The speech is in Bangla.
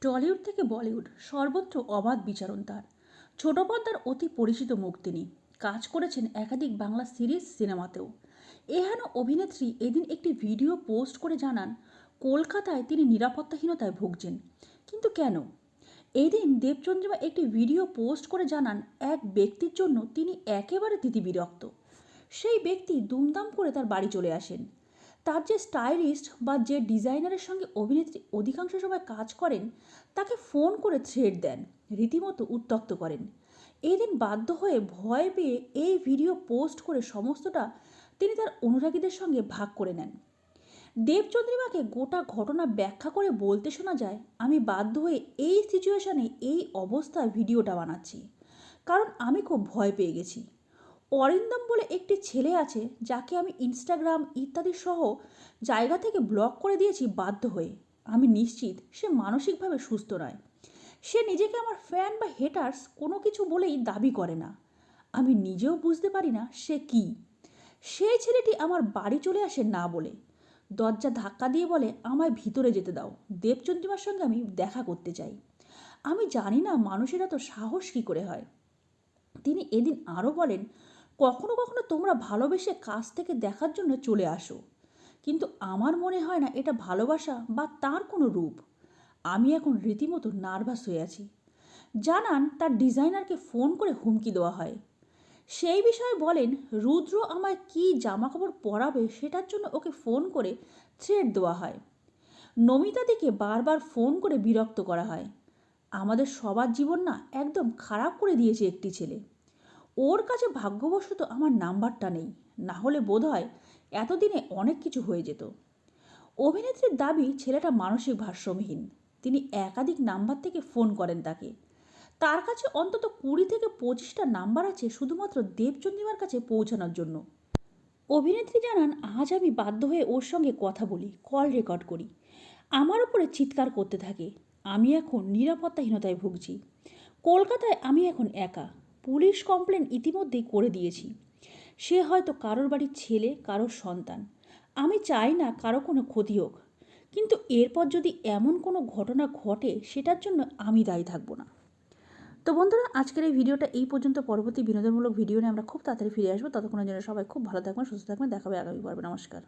টলিউড থেকে বলিউড সর্বত্র অবাধ বিচারণ তার। ছোট পর্দার অতি পরিচিত মুখ তিনি। কাজ করেছেন একাধিক বাংলা সিরিজ সিনেমাতেও। এহেন অভিনেত্রী এদিন একটি ভিডিও পোস্ট করে জানান, কলকাতায় তিনি নিরাপত্তাহীনতায় ভুগছেন। কিন্তু কেন? এদিন দেবচন্দ্রিমা একটি ভিডিও পোস্ট করে জানান, এক ব্যক্তির জন্য তিনি একেবারে তিতিবিরক্ত। সেই ব্যক্তি দুমদাম করে তার বাড়ি চলে আসেন। তার যে স্টাইলিস্ট বা যে ডিজাইনারের সঙ্গে অভিনেত্রী অধিকাংশ সময় কাজ করেন, তাকে ফোন করে থ্রেড দেন, রীতিমতো উত্তক্ত করেন। এই দিন বাধ্য হয়ে ভয় পেয়ে এই ভিডিও পোস্ট করে সমস্তটা তিনি তার অনুরাগীদের সঙ্গে ভাগ করে নেন। দেবচন্দ্রিমাকে গোটা ঘটনা ব্যাখ্যা করে বলতে শোনা যায়, আমি বাধ্য হয়ে এই সিচুয়েশানে এই অবস্থায় ভিডিওটা বানাচ্ছি। কারণ আমি খুব ভয় পেয়ে গেছি। অরিন্দম বলে একটি ছেলে আছে যাকে আমি ইনস্টাগ্রাম ইত্যাদি সহ জায়গা থেকে ব্লক করে দিয়েছি বাধ্য হয়ে। আমি নিশ্চিত সে মানসিকভাবে সুস্থ নয়। সে নিজেকে আমার ফ্যান বা হেটার্স কোনো কিছু বলেই দাবি করে না। আমি নিজেও বুঝতে পারি না সে কি। সেই ছেলেটি আমার বাড়ি চলে আসে না বলে। দরজা ধাক্কা দিয়ে বলে, আমায় ভিতরে যেতে দাও। দেবচন্দ্রিমার সঙ্গে আমি দেখা করতে চাই। আমি জানি না মানুষের এত সাহস কী করে হয়। তিনি এদিন আরও বলেন কখনো কখনো তোমরা ভালোবেসে কাছ থেকে দেখার জন্য চলে আসো। কিন্তু আমার মনে হয় না এটা ভালোবাসা বা তার কোনো রূপ। আমি এখন রীতিমতো নার্ভাস হয়ে আছি। জানান তার ডিজাইনারকে ফোন করে হুমকি দেওয়া হয়। সেই বিষয়ে বলেন, রুদ্র আমায় কী জামাকাপড় পরাবে সেটার জন্য ওকে ফোন করে থ্রেড দেওয়া হয়। নমিতাদিকে বারবার ফোন করে বিরক্ত করা হয়। আমাদের সবার জীবন না একদম খারাপ করে দিয়েছে একটি ছেলে। ওর কাছে ভাগ্যবশত আমার নাম্বারটা নেই। না হলে বোধ হয় এতদিনে অনেক কিছু হয়ে যেত। অভিনেত্রীর দাবি, ছেলেটা মানসিক ভারসাম্যহীন। তিনি একাধিক নাম্বার থেকে ফোন করেন তাকে। তার কাছে অন্তত কুড়ি থেকে পঁচিশটা নাম্বার আছে শুধুমাত্র দেবচন্দ্রিমার কাছে পৌঁছানোর জন্য। অভিনেত্রী জানান, আজ আমি বাধ্য হয়ে ওর সঙ্গে কথা বলি, কল রেকর্ড করি। আমার উপরে চিৎকার করতে থাকে। আমি এখন নিরাপত্তাহীনতায় ভুগছি। কলকাতায় আমি এখন একা। পুলিশ কমপ্লেন ইতিমধ্যেই করে দিয়েছি। সে হয়তো কারোর বাড়ির ছেলে, কারোর সন্তান। আমি চাই না কারও কোনো ক্ষতি হোক। কিন্তু এরপর যদি এমন কোনো ঘটনা ঘটে, সেটার জন্য আমি দায়ী থাকব না। তো বন্ধুরা, আজকের এই ভিডিওটা এই পর্যন্ত। পরবর্তী বিনোদনমূলক ভিডিও নিয়ে আমরা খুব তাড়াতাড়ি ফিরে আসব। ততক্ষণের জন্য সবাই খুব ভালো থাকবেন, সুস্থ থাকবেন। দেখাবে আগামী পর্বে। নমস্কার।